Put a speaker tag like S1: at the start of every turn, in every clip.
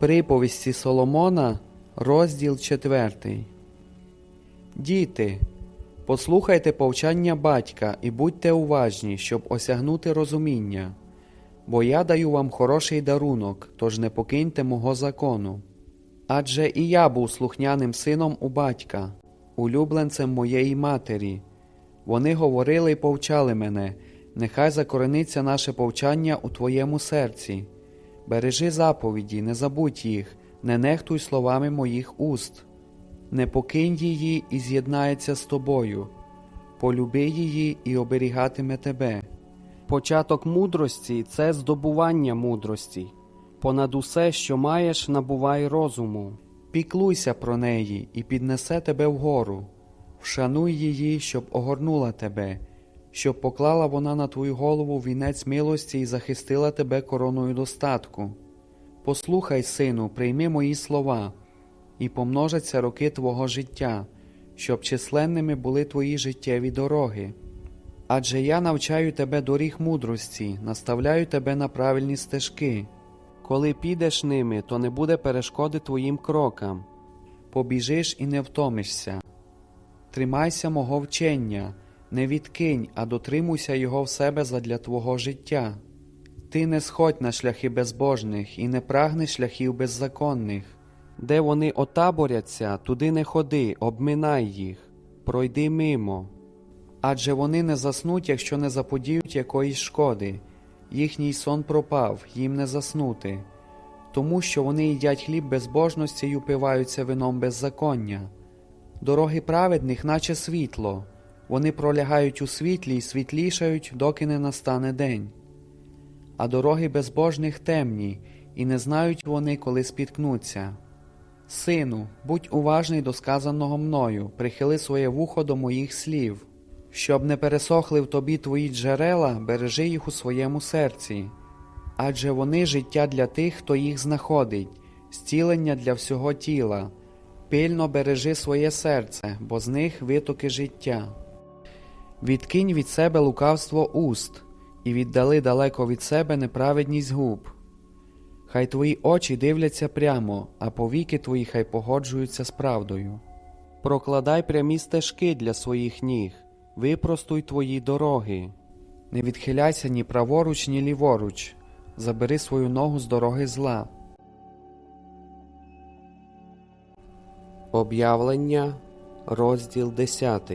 S1: Приповісті Соломона, розділ 4. Діти, послухайте повчання батька і будьте уважні, щоб осягнути розуміння. Бо я даю вам хороший дарунок, тож не покиньте мого закону. Адже і я був слухняним сином у батька, улюбленцем моєї матері. Вони говорили й повчали мене, нехай закорениться наше повчання у твоєму серці. Бережи заповіді, не забудь їх, не нехтуй словами моїх уст. Не покинь її і з'єднається з тобою. Полюби її і оберігатиме тебе. Початок мудрості це здобування мудрості. Понад усе, що маєш, набувай розуму. Піклуйся про неї і піднесе тебе вгору. Вшануй її, щоб огорнула тебе, щоб поклала вона на твою голову вінець милості і захистила тебе короною достатку. Послухай, сину, прийми мої слова, і помножаться роки твого життя, щоб численними були твої життєві дороги. Адже я навчаю тебе доріг мудрості, наставляю тебе на правильні стежки. Коли підеш ними, то не буде перешкоди твоїм крокам. Побіжиш і не втомишся. Тримайся мого вчення, не відкинь, а дотримуйся його в себе задля твого життя. Ти не сходь на шляхи безбожних і не прагни шляхів беззаконних. Де вони отаборяться, туди не ходи, обминай їх, пройди мимо. Адже вони не заснуть, якщо не заподіють якоїсь шкоди. Їхній сон пропав, їм не заснути, тому що вони їдять хліб безбожності й упиваються вином беззаконня. Дороги праведних, наче світло, вони пролягають у світлі й світлішають, доки не настане день. А дороги безбожних темні, і не знають вони, коли спіткнуться. Сину, будь уважний до сказаного мною, прихили своє вухо до моїх слів. Щоб не пересохли в тобі твої джерела, бережи їх у своєму серці, адже вони життя для тих, хто їх знаходить, зцілення для всього тіла. Пильно бережи своє серце, бо з них витоки життя. Відкинь від себе лукавство уст, і віддали далеко від себе неправедність губ. Хай твої очі дивляться прямо, а повіки твої хай погоджуються з правдою. Прокладай прямі стежки для своїх ніг, випростуй твої дороги. Не відхиляйся ні праворуч, ні ліворуч, забери свою ногу з дороги зла. Об'явлення, розділ 10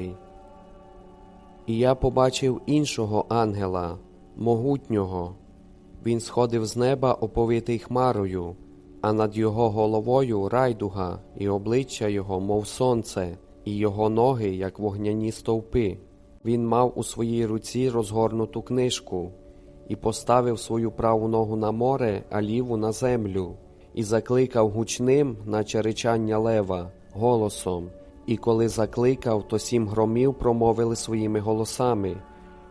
S1: І я побачив іншого ангела, могутнього. Він сходив з неба, оповитий хмарою, а над його головою райдуга, і обличчя його, мов сонце, і його ноги, як вогняні стовпи. Він мав у своїй руці розгорнуту книжку, і поставив свою праву ногу на море, а ліву на землю, і закликав гучним, наче речання лева, голосом. І коли закликав, то сім громів промовили своїми голосами.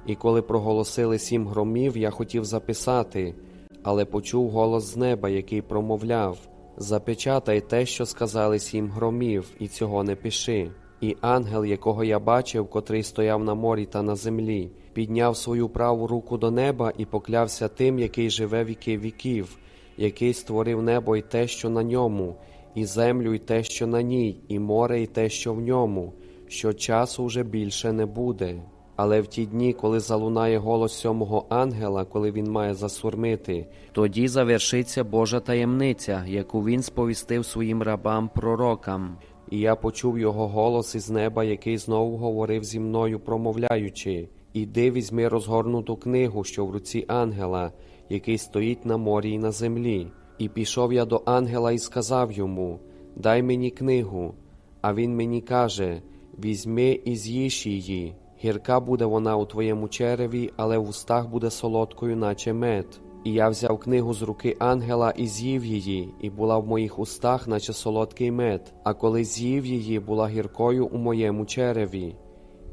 S1: І коли проголосили сім громів, я хотів записати, але почув голос з неба, який промовляв Запечатай те, що сказали сім громів, і цього не пиши. І ангел, якого я бачив, котрий стояв на морі та на землі, підняв свою праву руку до неба і поклявся тим, який живе віки віків, який створив небо і те, що на ньому, і землю, і те, що на ній, і море, і те, що в ньому, що часу вже більше не буде. Але в ті дні, коли залунає голос сьомого ангела, коли він має засурмити, тоді завершиться Божа таємниця, яку він сповістив своїм рабам пророкам. І я почув його голос із неба, який знову говорив зі мною, промовляючи: Іди візьми розгорнуту книгу, що в руці ангела, який стоїть на морі і на землі. І пішов я до ангела і сказав йому: Дай мені книгу. А він мені каже: Візьми і з'їж її. Гірка буде вона у твоєму череві, але в устах буде солодкою, наче мед. І я взяв книгу з руки ангела і з'їв її, і була в моїх устах, наче солодкий мед, а коли з'їв її, була гіркою у моєму череві.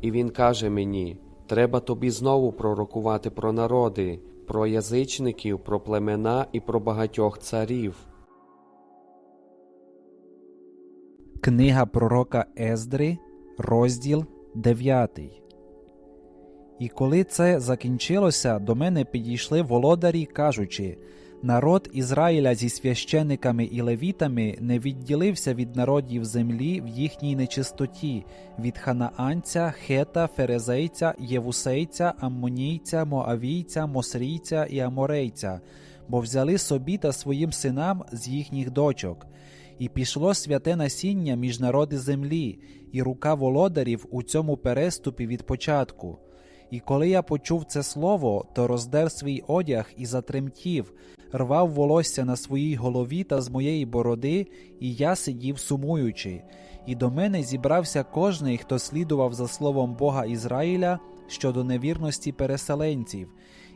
S1: І він каже мені: треба тобі знову пророкувати про народи, про язичників, про племена і про багатьох царів.
S2: Книга пророка Ездри, розділ 9. І коли це закінчилося, до мене підійшли володарі, кажучи: Народ Ізраїля зі священиками і левітами не відділився від народів землі в їхній нечистоті від ханаанця, хета, ферезейця, євусейця, аммонійця, моавійця, мосрійця і аморейця, бо взяли собі та своїм синам з їхніх дочок. І пішло святе насіння між народи землі, і рука володарів у цьому переступі від початку. І коли я почув це слово, то роздер свій одяг і затремтів, рвав волосся на своїй голові та з моєї бороди, і я сидів сумуючи. І до мене зібрався кожний, хто слідував за словом Бога Ізраїля щодо невірності переселенців.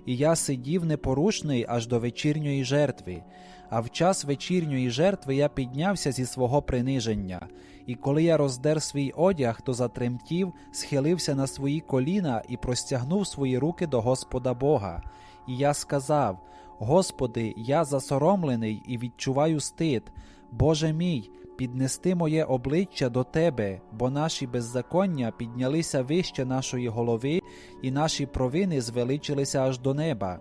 S2: І я сидів непорушний аж до вечірньої жертви. А в час вечірньої жертви я піднявся зі свого приниження. І коли я роздер свій одяг, то затремтів, схилився на свої коліна і простягнув свої руки до Господа Бога. І я сказав: Господи, я засоромлений і відчуваю стид. Боже мій, піднести моє обличчя до Тебе, бо наші беззаконня піднялися вище нашої голови, і наші провини звеличилися аж до неба.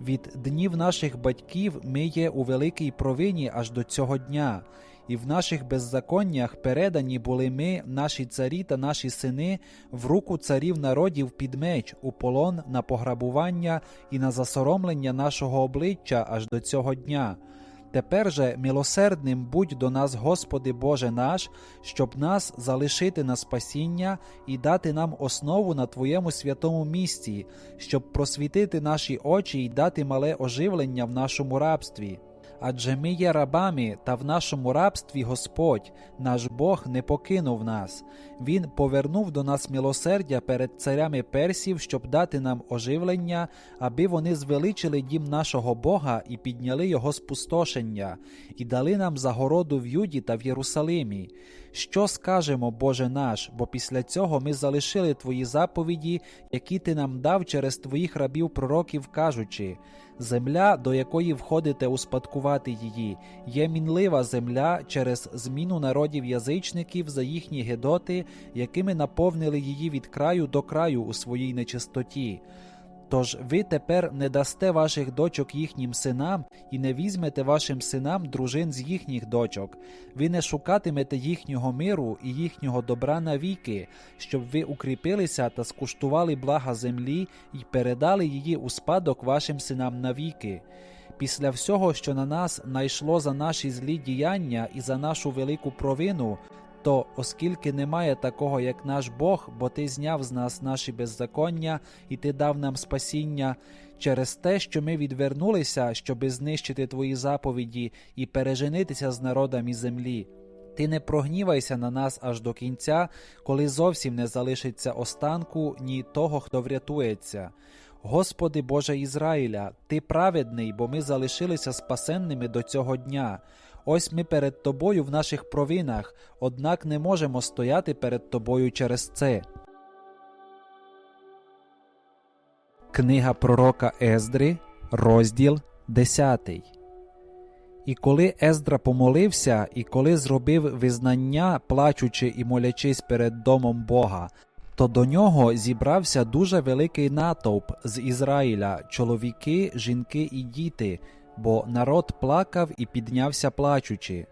S2: Від днів наших батьків ми є у великій провині аж до цього дня, і в наших беззаконнях передані були ми, наші царі та наші сини, в руку царів народів під меч, у полон на пограбування і на засоромлення нашого обличчя аж до цього дня. Тепер же милосердним будь до нас, Господи Боже наш, щоб нас залишити на спасіння і дати нам основу на Твоєму святому місці, щоб просвітити наші очі і дати мале оживлення в нашому рабстві. Адже ми є рабами, та в нашому рабстві Господь, наш Бог, не покинув нас. Він повернув до нас милосердя перед царями персів, щоб дати нам оживлення, аби вони звеличили дім нашого Бога і підняли його спустошення, і дали нам загороду в Юді та в Єрусалимі. Що скажемо, Боже наш, бо після цього ми залишили Твої заповіді, які Ти нам дав через Твоїх рабів пророків, кажучи: земля, до якої входите успадкувати її, є мінлива земля через зміну народів язичників за їхні гедоти, якими наповнили її від краю до краю у своїй нечистоті. Тож ви тепер не дасте ваших дочок їхнім синам і не візьмете вашим синам дружин з їхніх дочок. Ви не шукатимете їхнього миру і їхнього добра навіки, щоб ви укріпилися та скуштували блага землі і передали її у спадок вашим синам навіки. Після всього, що на нас найшло за наші злі діяння і за нашу велику провину, то, оскільки немає такого, як наш Бог, бо Ти зняв з нас наші беззаконня, і Ти дав нам спасіння, через те, що ми відвернулися, щоби знищити Твої заповіді і переженитися з народами землі. Ти не прогнівайся на нас аж до кінця, коли зовсім не залишиться останку ні того, хто врятується. Господи Боже Ізраїля, Ти праведний, бо ми залишилися спасенними до цього дня. Ось ми перед Тобою в наших провинах, однак не можемо стояти перед Тобою через це. Книга пророка Ездри, розділ 10. І коли Ездра помолився, і коли зробив визнання, плачучи і молячись перед домом Бога, то до нього зібрався дуже великий натовп з Ізраїля, чоловіки, жінки і діти, бо народ плакав і піднявся плачучи.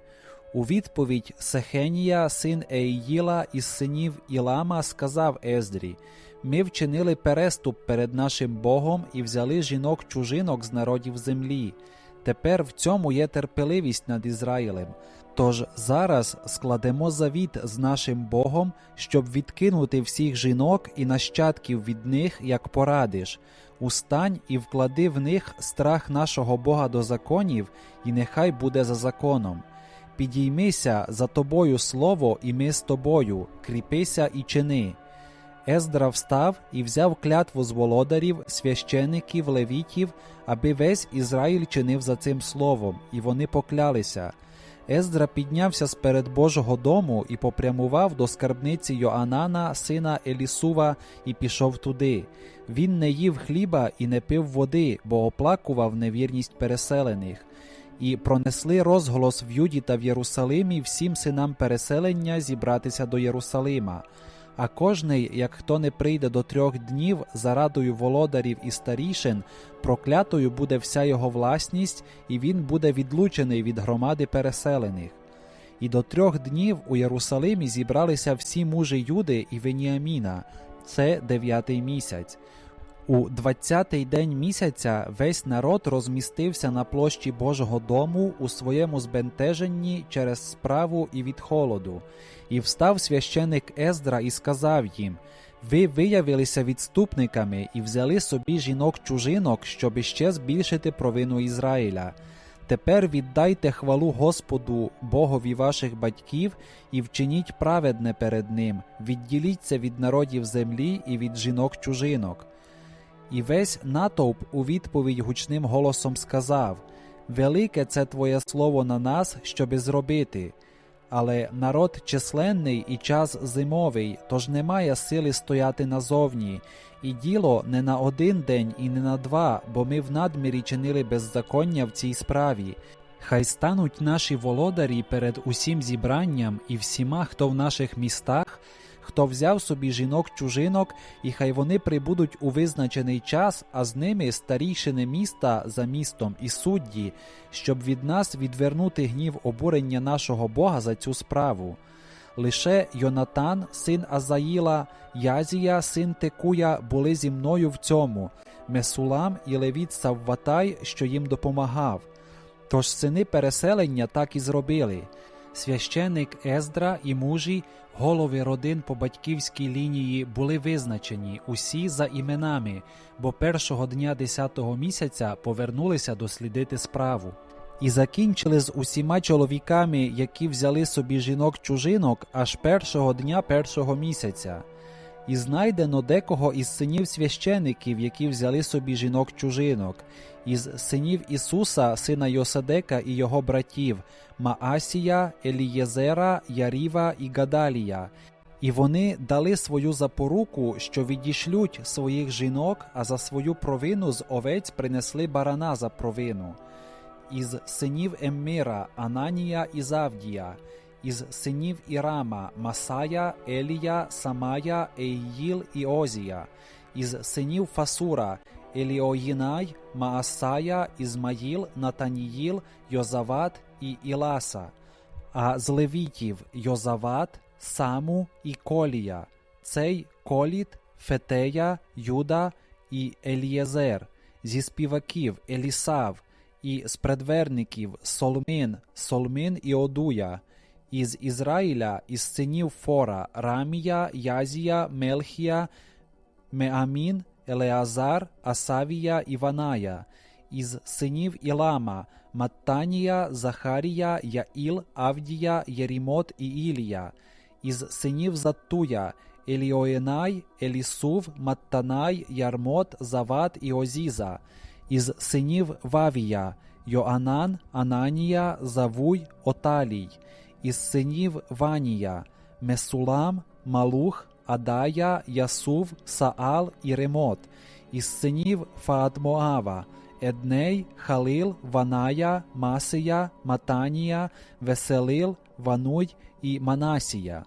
S2: У відповідь Сехенія, син Еїла із синів Ілама, сказав Ездрі: Ми вчинили переступ перед нашим Богом і взяли жінок чужинок з народів землі. Тепер в цьому є терпеливість над Ізраїлем. Тож зараз складемо завіт з нашим Богом, щоб відкинути всіх жінок і нащадків від них, як порадиш. Устань і вклади в них страх нашого Бога до законів, і нехай буде за законом. Підіймися за тобою слово, і ми з тобою, кріпися і чини. Ездра встав і взяв клятву з володарів, священиків, левітів, аби весь Ізраїль чинив за цим словом, і вони поклялися. Ездра піднявся з перед Божого дому і попрямував до скарбниці Йоанана, сина Елісува, і пішов туди. Він не їв хліба і не пив води, бо оплакував невірність переселених. І пронесли розголос в Юді та в Єрусалимі всім синам переселення зібратися до Єрусалима. А кожний, як хто не прийде до трьох днів за радою володарів і старішин, проклятою буде вся його власність, і він буде відлучений від громади переселених. І до трьох днів у Єрусалимі зібралися всі мужі Юди і Веніаміна. Це дев'ятий місяць. У двадцятий день місяця весь народ розмістився на площі Божого дому у своєму збентеженні через справу і від холоду. І встав священик Ездра і сказав їм: Ви виявилися відступниками і взяли собі жінок чужинок, щоб іще збільшити провину Ізраїля. Тепер віддайте хвалу Господу, Богові ваших батьків, і вчиніть праведне перед ним, відділіться від народів землі і від жінок чужинок. І весь натовп у відповідь гучним голосом сказав: Велике це Твоє слово на нас, щоби зробити. Але народ численний і час зимовий, тож немає сили стояти назовні, і діло не на один день і не на два, бо ми в надмірі чинили беззаконня в цій справі. Хай стануть наші володарі перед усім зібранням і всіма, хто в наших містах, хто взяв собі жінок чужинок, і хай вони прибудуть у визначений час, а з ними старійшини міста за містом і судді, щоб від нас відвернути гнів обурення нашого Бога за цю справу. Лише Йонатан, син Азаїла, Язія, син Текуя, були зі мною в цьому, Месулам і Левіт Савватай, що їм допомагав. Тож сини переселення так і зробили. Священик Ездра і мужі, голови родин по батьківській лінії були визначені усі за іменами, бо першого дня десятого місяця повернулися дослідити справу. І закінчили з усіма чоловіками, які взяли собі жінок чужинок аж першого дня першого місяця. І знайдено декого із синів священиків, які взяли собі жінок чужинок, із синів Ісуса, сина Йосадека і його братів Маасія, Елієзера, Яріва і Гадалія. І вони дали свою запоруку, що відішлють своїх жінок, а за свою провину з овець принесли барана за провину. Із синів Еммира, Ананія і Завдія, із синів Ірама, Масая, Елія, Самая, Ейїл і Озія, із синів Фасура, Еліоїнай, Маасая, Ізмаїл, Натаніїл, Йозават і Іласа, а з левітів Йозават, Саму і Колія, цей Коліт, Фетея, Юда і Елієзер, зі співаків Елісав, і з предверників Солмин, Солмин і Одуя, із Ізраїля, із синів Фора, Рамія, Язія, Мелхія, Меамін, Елеазар, Асавія і Ваная, із синів Ілама, Маттанія, Захарія, Яїл, Авдія, Єрімот і Ілія, із синів Заттуя, Еліоєнай, Елісув, Маттанай, Ярмот, Зават і Озіза, із синів Вавія, Йоанан, Ананія, Завуй, Оталій, із синів Ванія, Месулам, Малух, Адая, Ясув, Саал і Ремот, із синів Фаадмоава, Едней, Халил, Ваная, Масия, Матанія, Веселил, Вануй і Манасія,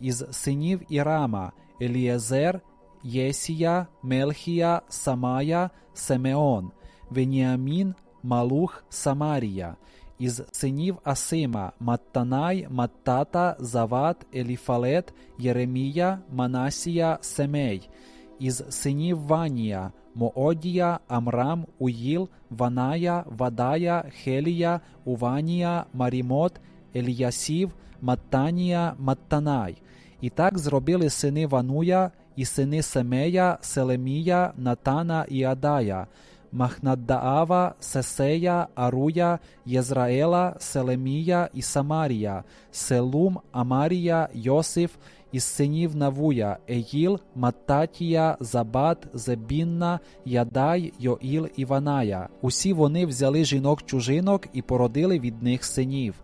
S2: із синів Ірама, Елієзер, Єсія, Мелхія, Самая, Семеон, Веніамін, Малух, Самарія, із синів Асима, Маттанай, Маттата, Зават, Еліфалет, Єремія, Манасія, Семей, із синів Ванія, Моодія, Амрам, Уїл, Ваная, Вадая, Хелія, Уванія, Марімот, Еліясів, Маттанія, Маттанай. І так зробили сини Вануя і сини Семея, Селемія, Натана і Адая, Махнаддаава, Сесея, Аруя, Єзраела, Селемія і Самарія, Селум, Амарія, Йосиф, із синів Навуя, Еїл, Маттатія, Забат, Зебінна, Ядай, Йоїл і Ваная. Усі вони взяли жінок чужинок і породили від них синів.